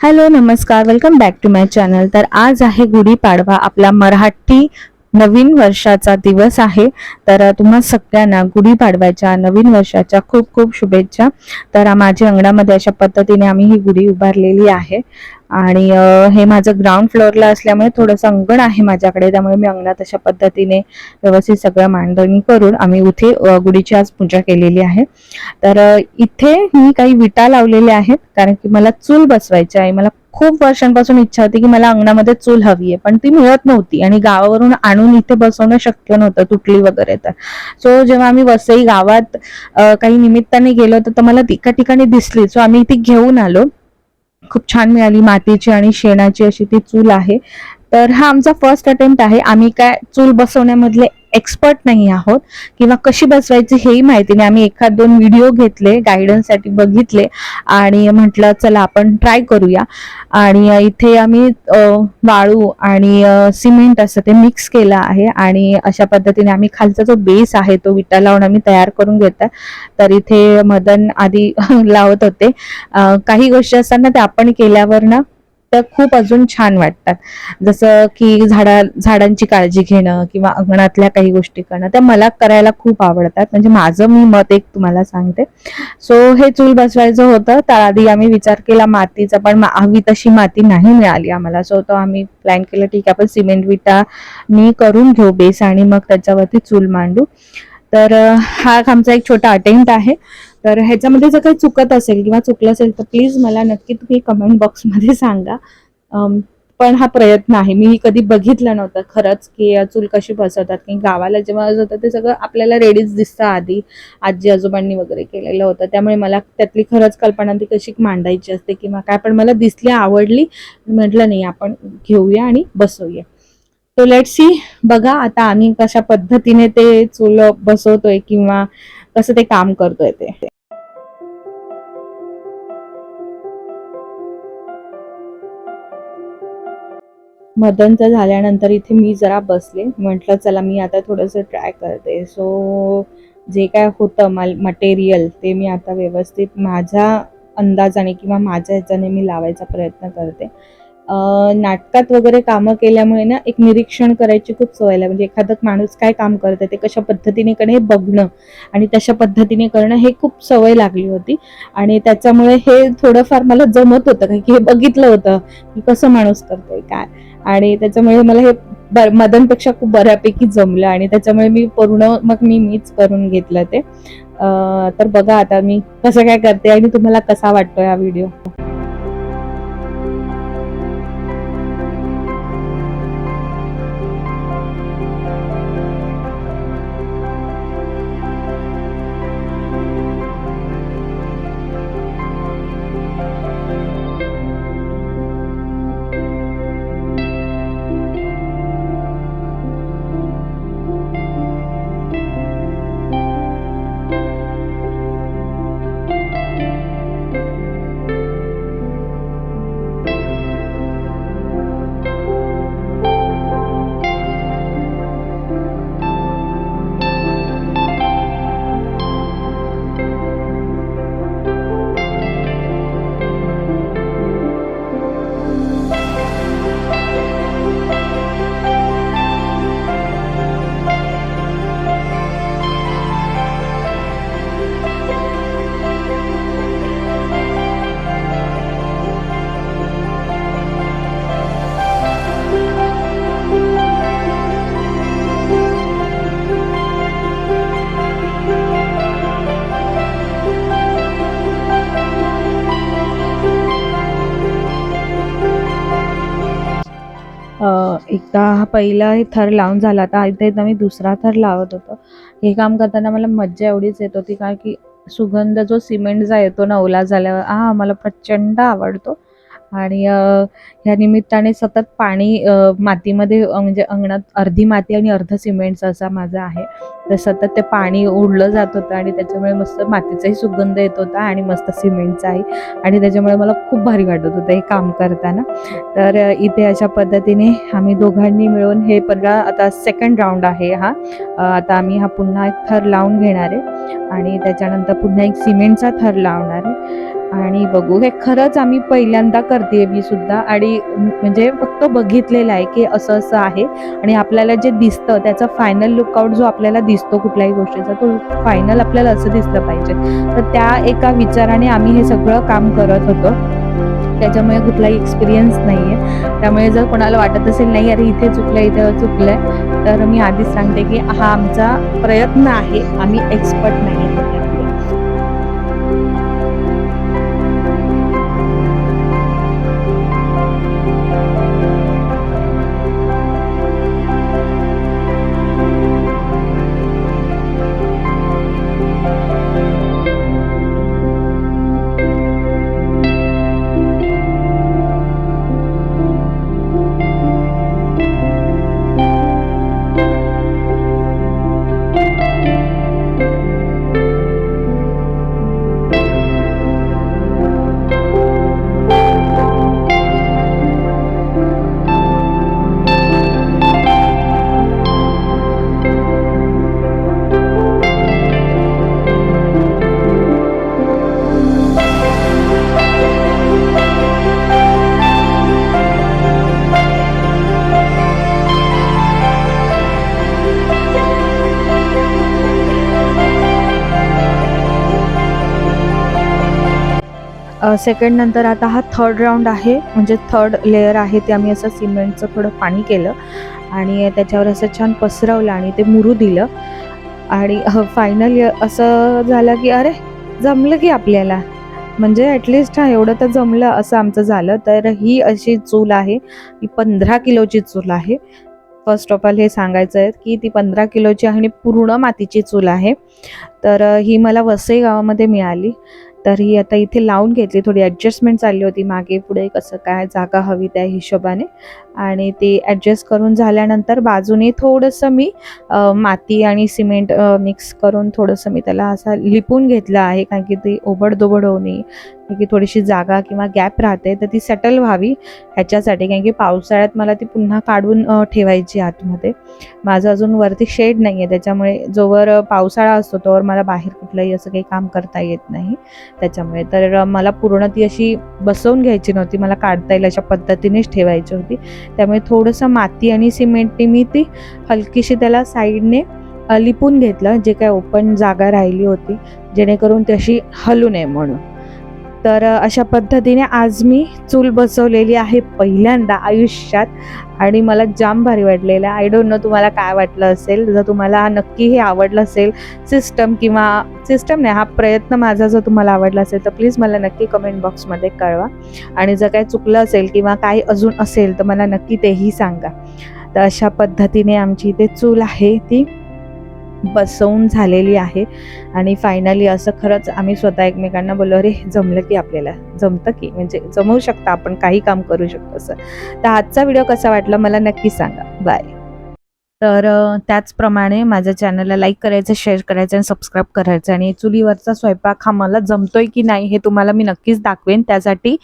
Hello नमस्कार welcome back to my channel तर आज आहे गुढीपाडवा आपला मराठी नवीन वर्षाचा दिवस आहे. तर तुम्हा सगळ्यांना गुढीपाडव्याच्या नवीन वर्षाच्या खूप खूप शुभेच्छा. तर माझ्या अंगणामध्ये अशा पद्धतीने आम्ही ही गुढी उभारलेली आहे. आणि हे माझं ग्राउंड फ्लोअरला असल्यामुळे थोडंसं अंगण आहे माझ्याकडे त्यामुळे मी अंगणात अशा पद्धतीने व्यवस्थित सगळं मांडणी करून आम्ही इथे गुढीची आज पूजा केलेली आहे. तर इथे मी काही विटा लावलेल्या आहेत कारण की मला चूल बसवायची आहे. मला खूप वर्षांपासून इच्छा होती की मला अंगणामध्ये चूल हवी आहे पण ती मिळत नव्हती आणि गावावरून आणून इथे बसवणं शक्य नव्हतं तुटली वगैरे तर. सो जेव्हा आम्ही वसई गावात काही निमित्ताने गेलो होतो तर मला एका ठिकाणी दिसली. सो आम्ही ती घेऊन आलो. खूप छान मिळाली मातीची आणि शेणाची अशी ती चूल आहे. तर हा आमचा फर्स्ट अटेम्प्ट आहे. आम्ही काय चूल बसवण्यामधले एक्सपर्ट नाही आहोत किंवा कशी बसवायची हेही माहिती नाही. आम्ही एखाद दोन व्हिडिओ घेतले गायडन्ससाठी बघितले आणि म्हटलं चला आपण ट्राय करूया. आणि इथे आम्ही वाळू आणि सिमेंट असं ते मिक्स केलं आहे आणि अशा पद्धतीने आम्ही खालचा जो बेस आहे तो विटा लावून आम्ही तयार करून घेतात तर इथे मदन आधी लावत होते. काही गोष्टी असतात ना त्या आपण केल्यावर ना त्या खूप अजून छान वाटतात. जसं की झाडा झाडांची काळजी घेणं किंवा अंगणातल्या काही गोष्टी करणं त्या मला करायला खूप आवडतात. म्हणजे माझं मी मत एक तुम्हाला सांगते. सो हे चूल बसवायचं होतं. त्याआधी आम्ही विचार केला मातीचा पण हवी तशी माती नाही मिळाली आम्हाला. सो तो आम्ही प्लॅन केलं ठीक आहे आपण सिमेंट विटा मी करून घेऊ बेस आणि मग त्याच्यावरती चूल मांडू. तर हा आमचा एक छोटा अटेम्प्ट आहे. तर ह्याच्यामध्ये जर काही चुकत असेल किंवा चुकलं असेल तर प्लीज मला नक्की तुम्ही कमेंट बॉक्समध्ये सांगा. पण हा प्रयत्न आहे. मी कधी बघितलं नव्हतं खरंच की चूल कशी बसवतात. की गावाला जेव्हा होतं ते सगळं आपल्याला रेडीच दिसतं आधी. आजी आजोबांनी वगैरे केलेलं होतं. त्यामुळे मला त्यातली खरंच कल्पना ती कशी मांडायची असते किंवा काय. पण मला दिसली आवडली. म्हटलं नाही आपण घेऊया आणि बसवूया. तो लेट सी बघा आता आम्ही कशा पद्धतीने ते चूल बसवतोय किंवा कसं ते काम करतोय ते. मदनचं झाल्यानंतर इथे मी जरा बसले. म्हटलं चला मी आता थोडंसं ट्राय करते. सो जे काय होतं मल मटेरियल ते मी आता व्यवस्थित माझ्या अंदाजाने किंवा माझ्या ह्याच्याने मी लावायचा प्रयत्न करते. नाटकात वगैरे कामं केल्यामुळे ना एक निरीक्षण करायची खूप सवय आहे म्हणजे एखादा माणूस काय काम करत आहे ते कशा पद्धतीने करणे हे बघणं आणि तशा पद्धतीने करणं हे खूप सवय लागली होती. आणि त्याच्यामुळे हे थोडंफार मला जमत होतं कारण की हे बघितलं होतं की कसं माणूस करतोय काय. आणि त्याच्यामुळे मला हे ब- मदनपेक्षा खूप बऱ्यापैकी जमलं आणि त्याच्यामुळे मी पूर्ण मग मी मीच करून घेतलं ते. तर बघा आता मी कसं काय करते आणि तुम्हाला कसा वाटतोय हा व्हिडिओ एकदा हा पहिला थर लावून झाला आता इथे एकदा मी दुसरा थर लावत होतो. हे काम करताना मला मज्जा एवढीच येत होती कारण की सुगंध जो सिमेंटचा येतो ना ओला झाल्यावर हा मला प्रचंड आवडतो. आणि ह्या निमित्ताने सतत पाणी मातीमध्ये म्हणजे अंगणात अर्धी माती आणि अर्ध सिमेंटचा असा माझा आहे. तर सतत ते पाणी ओढलं जात होतं आणि त्याच्यामुळे मस्त मातीचाही सुगंध येत होता आणि मस्त सिमेंटचाही. आणि त्याच्यामुळे मला खूप भारी वाटत होतं हे काम करताना. तर इथे अशा पद्धतीने आम्ही दोघांनी मिळून हे पहिला आता सेकंड राऊंड आहे हा. आता आम्ही हा पुन्हा एक थर लावून घेणार आहे. आणि त्याच्यानंतर पुन्हा एक सिमेंटचा थर लावणार आहे. आणि बघू हे खरंच आम्ही पहिल्यांदा करते मी सुद्धा. आणि म्हणजे फक्त बघितलेलं आहे की असं असं आहे. आणि आपल्याला जे दिसतं त्याचा फायनल लुकआउट जो आपल्याला दिसतो कुठल्याही गोष्टीचा तो फायनल आपल्याला असं दिसलं पाहिजे. तर त्या एका विचाराने आम्ही हे सगळं काम करत होतो. त्याच्यामुळे कुठलाही एक्सपिरियन्स नाही आहे त्यामुळे जर कोणाला वाटत असेल नाही अरे इथे चुकलं इथे चुकलं तर मी आधीच सांगते की हा आमचा प्रयत्न आहे. आम्ही एक्सपर्ट नाही सेकंड नंतर आता हा थर्ड राऊंड आहे. म्हणजे थर्ड लेअर आहे ते आम्ही असं सिमेंटचं थोडं पाणी केलं आणि त्याच्यावर असं छान पसरवलं आणि ते मुरू दिलं. आणि फायनल असं झालं की अरे जमलं की आपल्याला. म्हणजे ॲटलिस्ट हा एवढं तर जमलं असं आमचं झालं. तर ही अशी चूल आहे ही पंधरा किलोची चूल आहे. फर्स्ट ऑफ ऑल हे सांगायचं आहे की ती पंधरा किलोची आहे आणि पूर्ण मातीची चूल आहे. तर ही मला वसई गावामध्ये मिळाली. तर ही आता इथे लावून घेतली. थोडी ॲडजस्टमेंट चालली होती. मागे पुढे कसं काय जागा हवी त्या हिशोबाने. आणि ते ॲडजस्ट करून झाल्यानंतर बाजूने थोडंसं मी माती आणि सिमेंट मिक्स करून थोडंसं मी त्याला असा लिपून घेतलं आहे. कारण की ते ओबडदोबड होऊ नये की थोडीशी जागा किंवा गॅप राहते तर ती सेटल व्हावी ह्याच्यासाठी. कारण की पावसाळ्यात मला ती पुन्हा काढून ठेवायची आतमध्ये. माझं अजून वरती शेड नाही आहे त्याच्यामुळे जोवर पावसाळा असतो तोवर मला बाहेर कुठलंही असं काही काम करता येत नाही. त्याच्यामुळे तर मला पूर्ण ती अशी बसवून घ्यायची नव्हती मला काढता येईल अशा पद्धतीनेच ठेवायची होती. त्यामुळे थोडंसं माती आणि सिमेंटने मी ती हलकीशी त्याला साईडने लिपून घेतलं. जे काय ओपन जागा राहिली होती जेणेकरून ती अशी हलू नये म्हणून. तर अशा पद्धतीने आज मी चूल बसवलेली आहे पहिल्यांदा आयुष्यात आणि मला जाम भारी वाटलेलं आय डोंट नो तुम्हाला काय वाटलं असेल. जर तुम्हाला नक्की हे आवडलं असेल सिस्टम किंवा सिस्टम नाही हा प्रयत्न माझा जर तुम्हाला आवडला असेल तर प्लीज मला नक्की कमेंट बॉक्समध्ये कळवा. आणि जर काही चुकलं असेल किंवा काही अजून असेल तर मला नक्की तेही सांगा. तर अशा पद्धतीने आमची इथे चूल आहे ती. बसवून झालेली आहे. आणि फायनली असं खरंच आम्ही स्वतः एकमेकांना बोललो अरे जमलं की आपल्याला? जमतं की? म्हणजे जमवू शकता आपण काही काम करू शकतो असं. तर आजचा व्हिडिओ कसा वाटला मला नक्की सांगा. बाय तर त्याचप्रमाणे माझ्या चॅनलला लाईक करायचं शेअर करायचं आणि सबस्क्राईब करायचं. आणि चुलीवरचा स्वयंपाक हा मला जमतोय की नाही हे तुम्हाला मी नक्कीच दाखवेन. त्यासाठी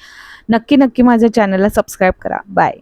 नक्की नक्की माझ्या चॅनलला सबस्क्राईब करा. बाय